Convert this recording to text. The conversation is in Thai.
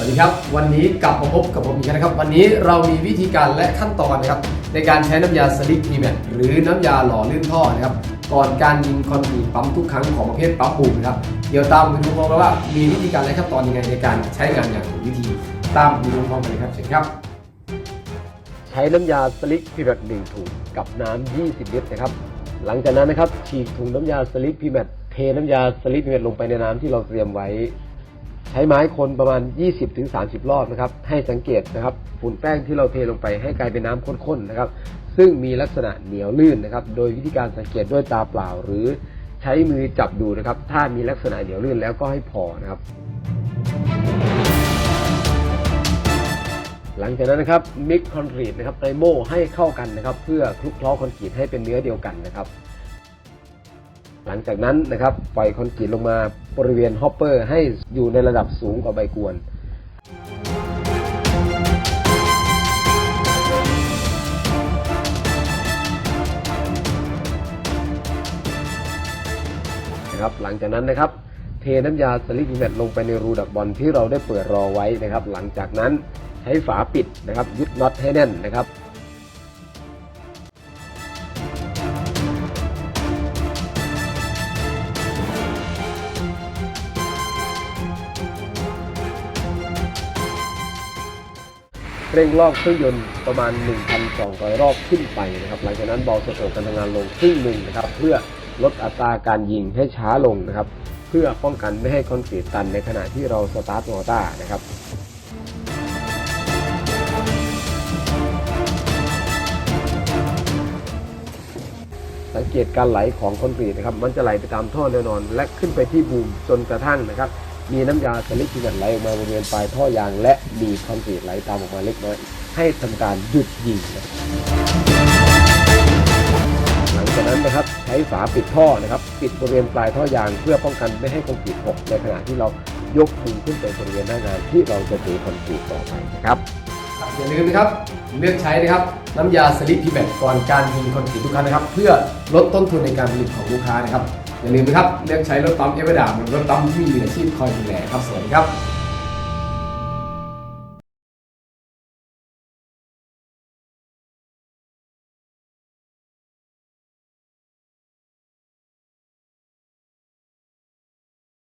สวัสดีครับ วันนี้กลับมาพบกับผมอีกแล้วนะครับ วันนี้เรามีวิธีการและขั้นตอนนะครับ ในการใช้น้ำยาสลิปพีแมทหรือน้ำยาหล่อลื่นท่อนะครับ ก่อนการยิงคอนกรีตปั๊มทุกครั้งของประเภทปั๊มบูมนะครับ เดี๋ยวตามไปดูพร้อมกันว่ามีวิธีการและขั้นตอนยังไงในการใช้งานอย่างถูกวิธีตามไปดูพร้อมกันเลยครับเชิญครับ ใช้น้ำยาสลิกพีแมทหนึ่งถุงกับน้ำ20 ลิตรนะครับ หลังจากนั้นนะครับฉีกถุงน้ำยาสลิกพีแมทเทน้ำยาสลิกพีแมทลงไปในน้ำที่เราเตรียมไว้ ใช้ไม้คนประมาณ 20-30 รอบนะครับ ให้สังเกตนะครับฝุ่นแป้งที่เราเทลงไปให้กลายเป็นน้ำข้นๆนะครับ ซึ่งมีลักษณะเหนียวลื่นนะครับ โดยวิธีการสังเกตด้วยตาเปล่า หรือใช้มือจับดูนะครับ ถ้ามีลักษณะเหนียวลื่นแล้วก็ให้พอนะครับ หลังจากนั้นนะครับมิกคอนกรีตนะครับในโม่ให้เข้ากันนะครับ เพื่อคลุกเคล้าคอนกรีตให้เป็นเนื้อเดียวกันนะครับ หลังจากนั้นนะครับปล่อยคอนกรีตลงมาบริเวณฮอปเปอร์ให้อยู่ในระดับสูงกว่าใบกวน นะครับหลังจากนั้นนะครับ เทน้ำยาสลิปแมทลงไปในรูดักบอลที่เราได้เปิดรอไว้นะครับ หลังจากนั้นใช้ฝาปิดนะครับยึดน็อตให้แน่นนะครับ เร่งรอบเครื่องยนต์ประมาณ 1,200 รอบขึ้นไปนะครับ หลังจากนั้นเบาสะโพกการทำงานลงครึ่งหนึ่งนะครับ เพื่อลดอัตราการยิงให้ช้าลงนะครับ เพื่อป้องกันไม่ให้คอนกรีตตันในขณะที่เราสตาร์ทมอเตอร์นะครับสังเกตการไหลของคอนกรีตนะครับ มันจะไหลไปตามท่อแน่นอน และขึ้นไปที่บูมจนกระทั่งนะครับ มีน้ำยาสลิปพิมพ์ไหลออกมาบริเวณปลายท่อยางและมีคอนกรีตไหลตามออกมาเล็กน้อย ให้ทำการหยุดยิงนะหลังจากนั้นนะครับใช้ฝาปิดท่อนะครับ ปิดบริเวณปลายท่อยาง เพื่อป้องกันไม่ให้คอนกรีตหกในขณะที่เรายกมือขึ้นไปบริเวณหน้างานที่เราจะเทคอนกรีตต่อไปนะครับอย่าลืมนะครับเลือกใช้นะครับน้ำยาสลิปพีแมทก่อนการยิงคอนกรีตทุกครั้งนะครับ เพื่อลดต้นทุนในการผลิตของลูกค้านะครับ อย่าลืมนะครับเลือกใช้รถปั๊มเอเวอร์ดามรถปั๊มที่มีอาชีพคอยดูแลครับสวัสดีครับ